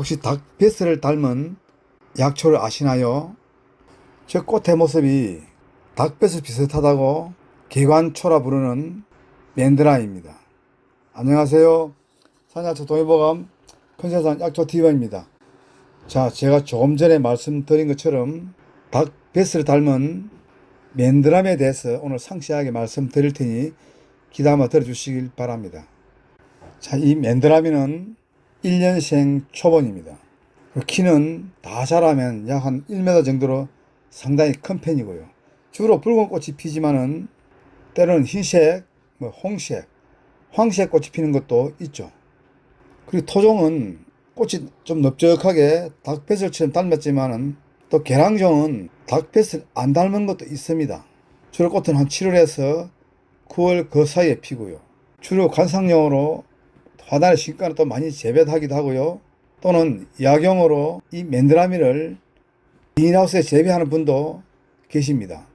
혹시 닭베스를 닮은 약초를 아시나요? 저 꽃의 모습이 닭베스 비슷하다고 개관초라 부르는 맨드라입니다. 안녕하세요. 산야초 동해보감 큰세상 약초TV입니다. 자, 제가 조금 전에 말씀드린 것처럼 닭베스를 닮은 맨드람에 대해서 오늘 상세하게 말씀드릴 테니 기다려 들어주시길 바랍니다. 자, 이 맨드라미는 1년생 초본입니다. 그 키는 다 자라면 약 한 1m 정도로 상당히 큰 편이고요. 주로 붉은 꽃이 피지만은 때로는 흰색, 뭐 홍색, 황색 꽃이 피는 것도 있죠. 그리고 토종은 꽃이 좀 넓적하게 닭뱃을처럼 닮았지만은 또 계량종은 닭뱃을 안 닮은 것도 있습니다. 주로 꽃은 한 7월에서 9월 그 사이에 피고요. 주로 관상용으로 화단의 신가는 또 많이 재배하기도 하고요. 또는 약용으로 이 맨드라미를 비닐하우스에 재배하는 분도 계십니다.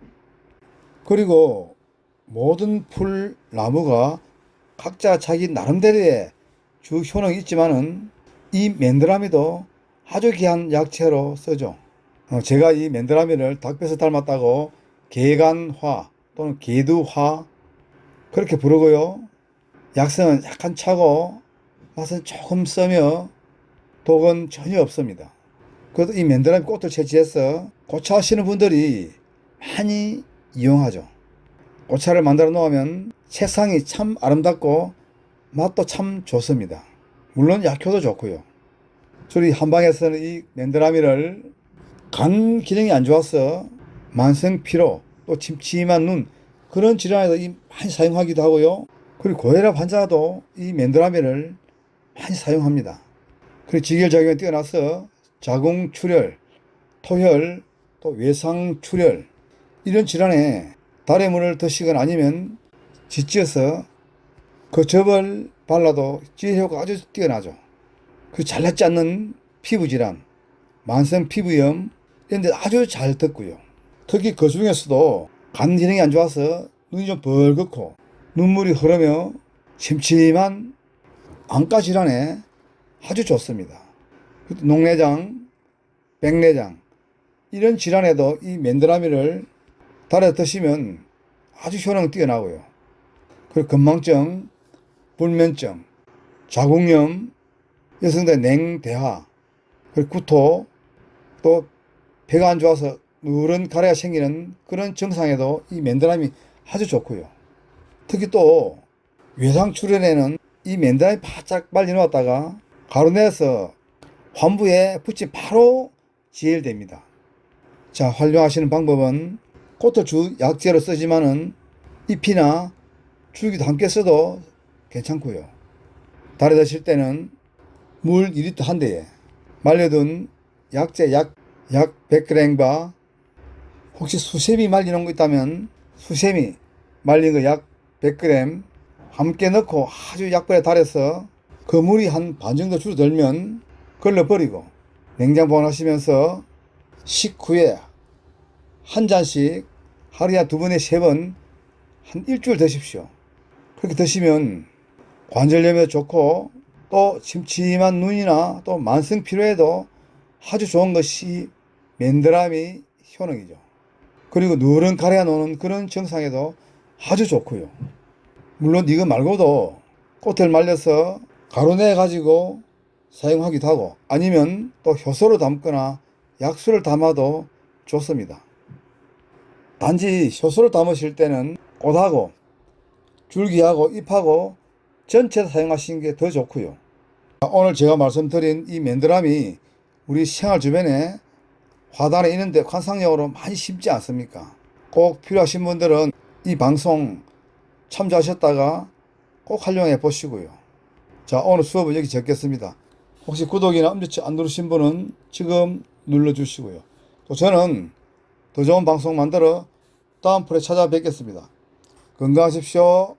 그리고 모든 풀 나무가 각자 자기 나름대로의 주 효능이 있지만은 이 맨드라미도 아주 귀한 약재로 쓰죠. 어, 제가 이 맨드라미를 닭뼈에서 닮았다고 개간화 또는 개두화 그렇게 부르고요. 약성은 약간 차고 맛은 조금 써며 독은 전혀 없습니다. 그래도 이 맨드라미 꽃을 채취해서 고차 하시는 분들이 많이 이용하죠. 꽃차를 만들어 놓으면 색상이 참 아름답고 맛도 참 좋습니다. 물론 약효도 좋고요. 저희 한방에서는 이 맨드라미를 간 기능이 안 좋아서 만성 피로 또 침침한 눈 그런 질환에서 이 많이 사용하기도 하고요. 그리고 고혈압 환자도 이 맨드라미를 많이 사용합니다. 그리고 직결작용이 뛰어나서 자궁출혈, 토혈, 또 외상출혈 이런 질환에 달의 물을 드시거나 아니면 지찌어서 그 접을 발라도 효과가 아주 뛰어나죠. 그 잘낫지 않는 피부 질환, 만성 피부염 이런 데 아주 잘 듣고요. 특히 그 중에서도 간 기능이 안 좋아서 눈이 좀 벌겋고 눈물이 흐르며 침침한 안과 질환에 아주 좋습니다. 녹내장, 백내장 이런 질환에도 이 맨드라미를 달아 드시면 아주 효능 뛰어나고요. 그리고 건망증, 불면증, 자궁염, 여성들 냉대화, 그리고 구토, 또 배가 안 좋아서 누런 가래가 생기는 그런 증상에도 이 맨드라미 아주 좋고요. 특히 또 외상 출혈에는 이 맨드라미 바짝 빨리 놓았다가 가루내서 환부에 붙이 바로 지혈됩니다. 자, 활용하시는 방법은 꽃을 주 약재로 쓰지만은 잎이나 줄기도 함께 써도 괜찮고요. 달에 드실 때는 물 2리터 한 대에 말려둔 약재 약, 약 100g과 혹시 수세미 말려놓은 거 있다면 수세미 말린 거 약 100g 함께 넣고 아주 약불에 달여서 그 물이 한 반 정도 줄어들면 걸러버리고 냉장 보관하시면서 식후에 한 잔씩 하루에 한두 번에 세 번 한 일주일 드십시오. 그렇게 드시면 관절염에도 좋고 또 침침한 눈이나 또 만성 피로에도 아주 좋은 것이 맨드라미 효능이죠. 그리고 누런 가래가 노는 그런 증상에도 아주 좋고요. 물론 이거 말고도 꽃을 말려서 가루내 가지고 사용하기도 하고 아니면 또 효소를 담거나 약수를 담아도 좋습니다. 단지 효소를 담으실 때는 꽃하고 줄기하고 잎하고 전체 사용하시는 게 더 좋고요. 오늘 제가 말씀드린 이 맨드람이 우리 생활 주변에 화단에 있는데 관상용으로 많이 심지 않습니까? 꼭 필요하신 분들은 이 방송 참조하셨다가 꼭 활용해 보시고요. 자, 오늘 수업은 여기 적겠습니다. 혹시 구독이나 엄지치 안 누르신 분은 지금 눌러주시고요. 또 저는 더 좋은 방송 만들어 다음 프에 찾아뵙겠습니다. 건강하십시오.